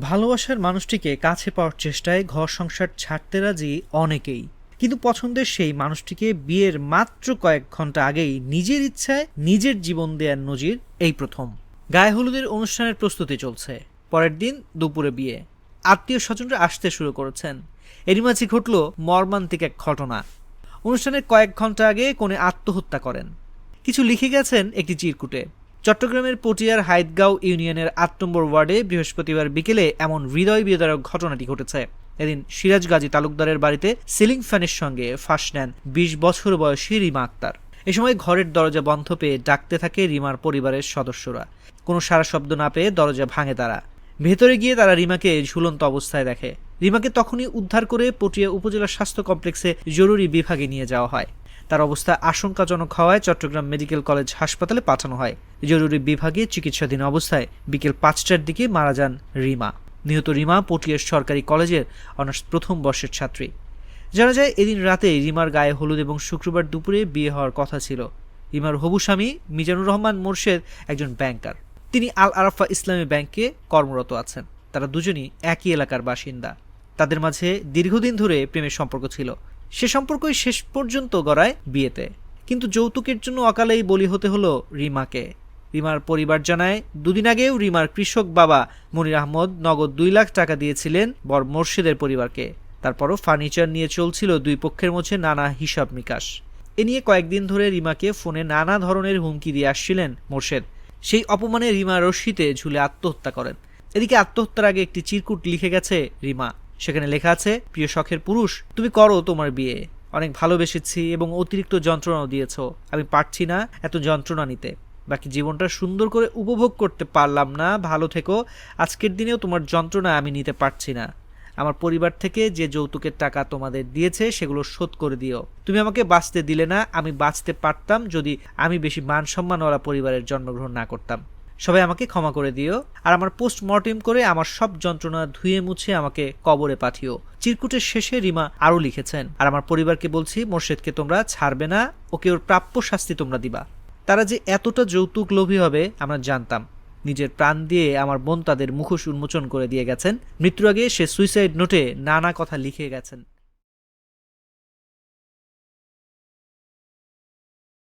ভালোবাসার মানুষটিকে কাছে পাওয়ার চেষ্টায় ঘর সংসার ছাড়তে রাজি অনেকেই। কিন্তু পছন্দের সেই মানুষটিকে বিয়ের মাত্র কয়েক ঘণ্টা আগেই নিজের ইচ্ছায় নিজের জীবন দেওয়ার নজির এই প্রথম। গায়ে হলুদের অনুষ্ঠানের প্রস্তুতি চলছে। পরের দিন দুপুরে বিয়ে। আত্মীয় স্বজনরা আসতে শুরু করেছেন। এরই মাঝে ঘটল মর্মান্তিক এক ঘটনা। অনুষ্ঠানের কয়েক ঘণ্টা আগে কোনে আত্মহত্যা করেন। কিছু লিখে গেছেন একটি চিরকুটে। চট্টগ্রামের পটিয়ার হাইদগাঁও ইউনিয়নের আট নম্বর ওয়ার্ডে বৃহস্পতিবার বিকেলে এমন হৃদয় বিদারক ঘটনাটি ঘটেছে। এদিন সিরাজ গাজী তালুকদারের বাড়িতে সিলিং ফ্যানের সঙ্গে ফাঁস নেন বিশ বছর বয়সী রিমা আক্তার। এ সময় ঘরের দরজা বন্ধ পেয়ে ডাকতে থাকে রিমার পরিবারের সদস্যরা। কোনো সারা শব্দ না পেয়ে দরজা ভাঙে তারা। ভেতরে গিয়ে তারা রিমাকে ঝুলন্ত অবস্থায় দেখে। রিমাকে তখনই উদ্ধার করে পটিয়া উপজেলা স্বাস্থ্য কমপ্লেক্সে জরুরি বিভাগে নিয়ে যাওয়া হয়। তার অবস্থা আশঙ্কাজনক হওয়ায় চট্টগ্রাম মেডিকেল কলেজ হাসপাতালে পাঠানো হয়। জরুরি বিভাগে চিকিৎসাধীন অবস্থায় বিকেল পাঁচটার দিকে মারা যান রিমা। নিহত রিমা পটিয়ার সরকারি কলেজের অনার্স প্রথম বর্ষের ছাত্রী। জানা যায়, এদিন রাতে রিমার গায়ে হলুদ এবং শুক্রবার দুপুরে বিয়ে হওয়ার কথা ছিল। রিমার হবু স্বামী মিজানুর রহমান মোর্শেদ একজন ব্যাংকার। তিনি আল আরাফা ইসলামী ব্যাংকে কর্মরত আছেন। তারা দুজনই একই এলাকার বাসিন্দা। তাদের মাঝে দীর্ঘদিন ধরে প্রেমের সম্পর্ক ছিল। সে সম্পর্কই শেষ পর্যন্ত গড়ায় বিয়েতে। কিন্তু যৌতুকের জন্য অকালেই বলি হতে হলো রিমাকে। রিমার পরিবার জানায়, দুদিন আগেও রিমার কৃষক বাবা মনির আহমদ নগদ দুই লাখ টাকা দিয়েছিলেন বর মোর্শেদের পরিবারকে। তারপরও ফার্নিচার নিয়ে চলছিল দুই পক্ষের মধ্যে নানা হিসাব নিকাশ। এ নিয়ে কয়েকদিন ধরে রিমাকে ফোনে নানা ধরনের হুমকি দিয়ে আসছিলেন মোর্শেদ। সেই অপমানে রিমা রশ্মিতে ঝুলে আত্মহত্যা করেন। এদিকে আত্মহত্যার আগে একটি চিরকুট লিখে গেছে রিমা। সেখানে লেখা আছে, প্রিয় শখের পুরুষ, তুমি করো তোমার বিয়ে। অনেক ভালোবেসেছি এবং অতিরিক্ত যন্ত্রণাও দিয়েছ। আমি পারছি না এত যন্ত্রণা নিতে। বাকি জীবনটা সুন্দর করে উপভোগ করতে পারলাম না। ভালো থেকো। আজকের দিনেও তোমার যন্ত্রণা আমি নিতে পারছি না। আমার পরিবার থেকে যে যৌতুকের টাকা তোমাদের দিয়েছে, সেগুলো শোধ করে দিও। তুমি আমাকে বাঁচতে দিলে না। আমি বাঁচতে পারতাম যদি আমি বেশি মান সম্মানওয়ালা পরিবারের জন্মগ্রহণ না করতাম। সবাই আমাকে ক্ষমা করে দিও। আর আমার পোস্টমর্টেম করে আমার সব যন্ত্রণা ধুয়ে মুছে আমাকে কবরে পাঠিও। চিরকুটের শেষে রিমা আরও লিখেছেন, আর আমার পরিবারকে বলছি, মোর্শেদকে তোমরা ছাড়বে না, ওকে ওর প্রাপ্য শাস্তি তোমরা দিবা। তারা যে এতটা যৌতুক লোভী হবে, আমরা জানতাম। নিজের প্রাণ দিয়ে আমার বোন তাদের মুখোশ উন্মোচন করে দিয়ে গেছেন। মৃত্যুর আগে সে সুইসাইড নোটে নানা কথা লিখে গেছেন।